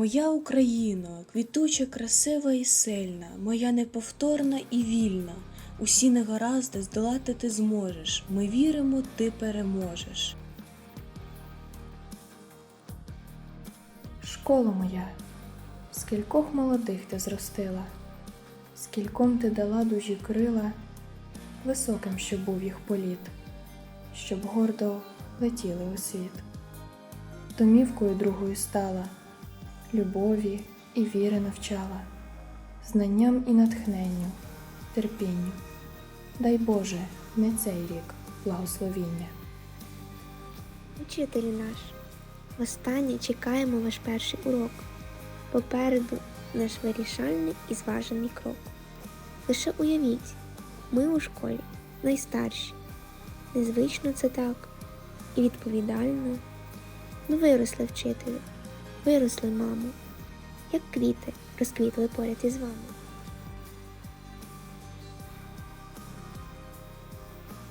Моя Україно, квітуча, красива і сильна, моя неповторна і вільна. Усі негаразди здолати ти зможеш. Ми віримо, ти переможеш. Школа моя, скількох молодих ти зростила, скільком ти дала дужі крила, високим, щоб був їх політ, щоб гордо летіли у світ. Домівкою другою стала, любові і віри навчала, знанням і натхненню, терпінню. Дай Боже, не цей рік благословіння. Учителю наш, востаннє чекаємо ваш перший урок. Попереду наш вирішальний і зважений крок. Лише уявіть, ми у школі найстарші. Незвично це так і відповідально. Ми виросли вчителю, виросли, мамо, як квіти розквітли поряд із вами.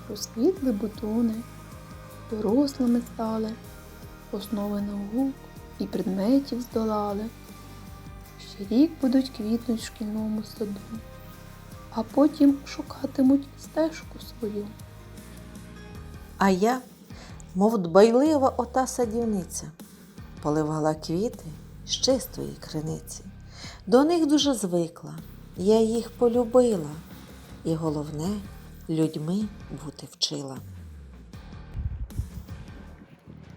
розквітли бутони, дорослими стали, основи наук і предметів здолали. Ще рік будуть квітнуть в шкільному саду, а потім шукатимуть стежку свою. А я, мов дбайлива ота садівниця, поливала квіти з чистої криниці. До них дуже звикла, я їх полюбила, і головне, людьми бути вчила.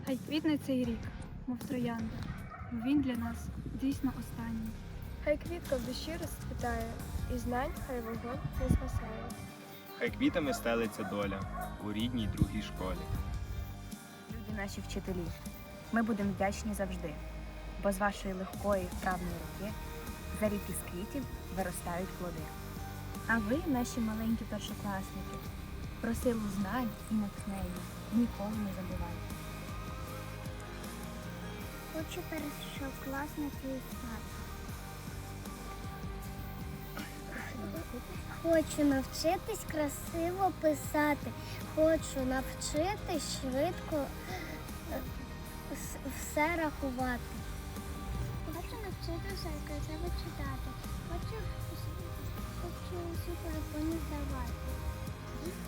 Хай квітне цей рік, мов троянда, він для нас дійсно останній. Хай квітка в душі розцвітає, і знань хай вогонь не спасає. Хай квітами стелиться доля у рідній другій школі. Люди наші вчителі, ми будемо вдячні завжди, бо з вашої легкої вправної руки за рік із квітів виростають плоди. А ви, наші маленькі першокласники, про силу знань і натхнення ніколи не забувайте. Хочу першокласників знати. Хочу навчитись красиво писати. Хочу навчитись швидко все рахувати. Хочу навчитися красиво читати. Хочу, хочу всі телефони здавати.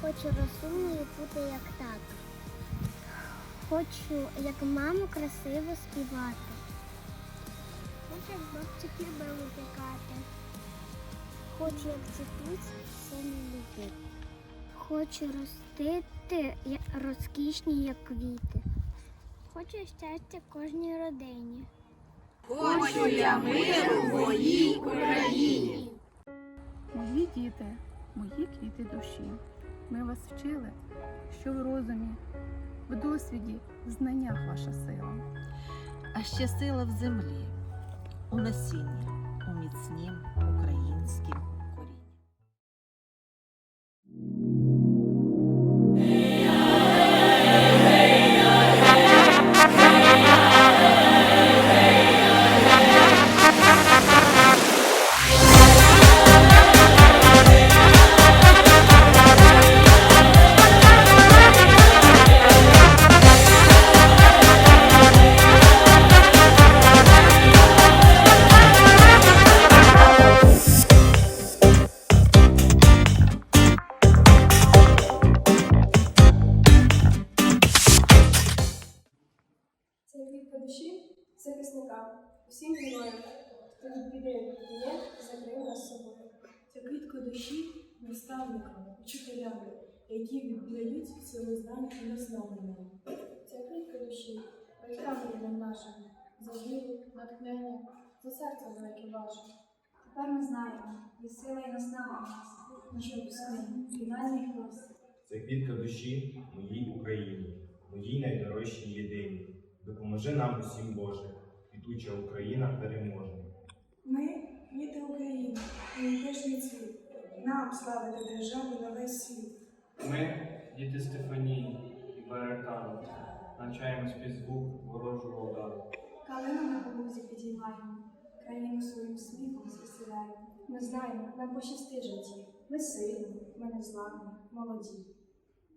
Хочу розумною бути як так. Хочу, як маму, красиво співати. Хочу, бабці хліба випікати. Хочу, як цвітуть сини любити. Хочу ростити розкішні, як квіти. Хочу щастя кожній родині. Хочу я миру в моїй Україні. Мої діти, мої квіти душі. Ми вас вчили, що в розумі, в досвіді, в знаннях ваша сила. А ще сила в землі, у насінні, у міцнім українськім героям, хто від біди є, закрив нас собою. Це квітка душі наставникам, учителям, які віддають сили знань і наснування. Це квітка душі, рідним нашим, за натхнення, за серце велике ваше. Тепер ми знаємо, і сила і наснага нас, наш випускний, фінальний клас. Це квітка душі моїй Україні, моїй найдорожчій єдиній. Допоможи нам усім Боже, квітуча Україна переможе. Ми діти України, неудержний цвіт. Нам славити державу на весь світ. Ми, діти Стефанії і Баракану, навчаємо співзвук ворожого удару. Калину на голузі підіймаємо, країну своїм сміхом звеселяємо. Ми знаємо, нам пощасти житті. Ми сильні, ми незламні, молоді.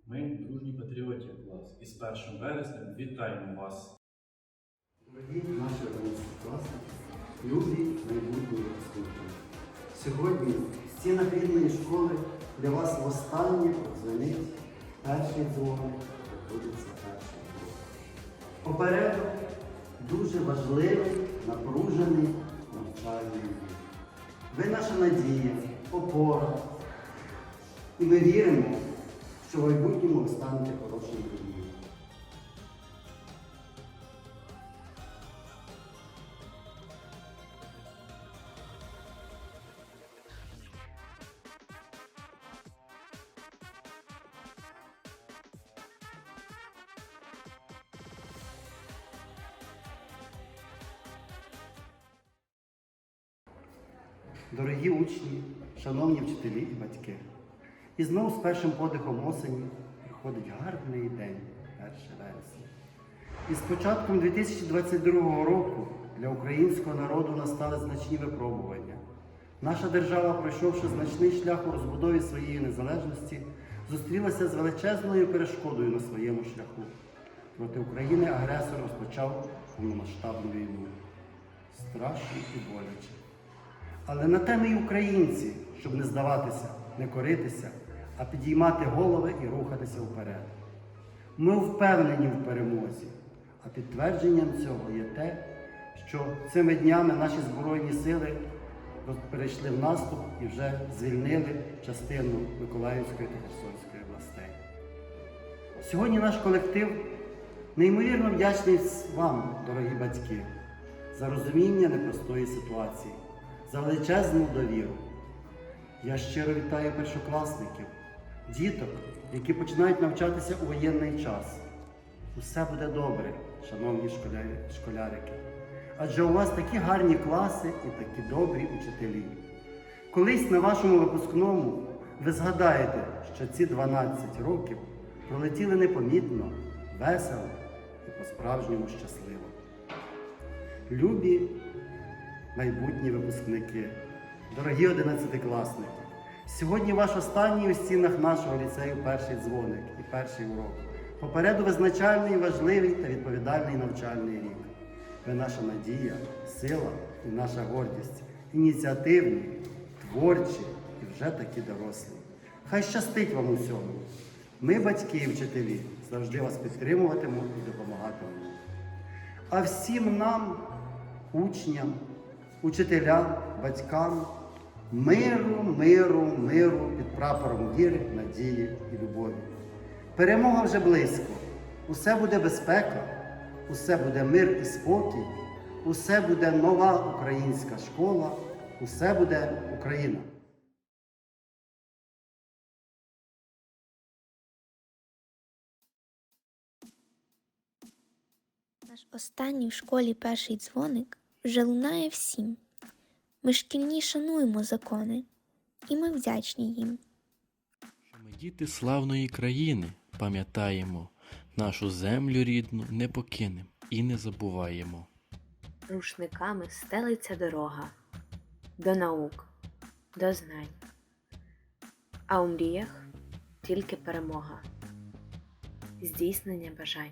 Ми дружні патріотів клас. І з 1 вересня вітаємо вас! Дорогі наші одинадцятикласники, любі майбутні випускники. Сьогодні в стінах рідної школи для вас востаннє подзвонить перший дзвоник, приходиться перший дзвоник. Попереду дуже важливий, напружений навчальний рік. Ви наша надія, опора. І ми віримо, що в майбутньому ви станете хорошим людьми. Дорогі учні, шановні вчителі і батьки, і знову з першим подихом осені приходить гарний день, 1 вересня. І з початком 2022 року для українського народу настали значні випробування. Наша держава, пройшовши значний шлях у розбудові своєї незалежності, зустрілася з величезною перешкодою на своєму шляху. Проти України агресор розпочав повномасштабну війну. Страшно і боляче. Але на те ми й українці, щоб не здаватися, не коритися, а підіймати голови і рухатися вперед. Ми впевнені в перемозі, а підтвердженням цього є те, що цими днями наші Збройні сили перейшли в наступ і вже звільнили частину Миколаївської та Херсонської областей. Сьогодні наш колектив неймовірно вдячний вам, дорогі батьки, за розуміння непростої ситуації, за величезну довіру. Я щиро вітаю першокласників, діток, які починають навчатися у воєнний час. Усе буде добре, шановні школярики. Адже у вас такі гарні класи і такі добрі учителі. Колись на вашому випускному ви згадаєте, що ці 12 років пролетіли непомітно, весело і по-справжньому щасливо. Любі майбутні випускники, дорогі одинадцятикласники, сьогодні ваш останній у стінах нашого ліцею перший дзвоник і перший урок. Попереду визначальний, важливий та відповідальний навчальний рік. Ви наша надія, сила і наша гордість, ініціативні, творчі і вже такі дорослі. Хай щастить вам усьому. Ми, батьки і вчителі, завжди вас підтримуватимемо і допомагатимемо. А всім нам, учням, учителям, батькам, миру, миру, миру під прапором віри, надії і любові. Перемога вже близько. Усе буде безпека, усе буде мир і спокій, усе буде нова українська школа, усе буде Україна. Наш останній в школі перший дзвоник вже лунає всім. Ми шкільні шануємо закони, і ми вдячні їм. Що ми діти славної країни, пам'ятаємо, нашу землю рідну не покинем і не забуваємо. Рушниками стелиться дорога до наук, до знань. А у мріях тільки перемога, здійснення бажань.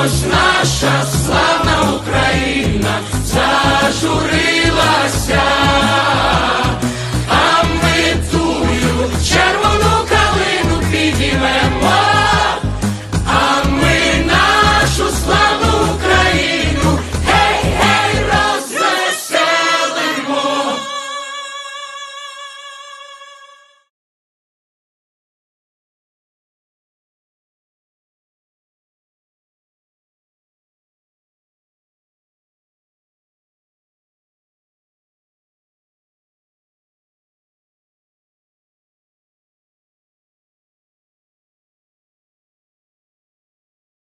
чогось наша славна Україна зажурилася.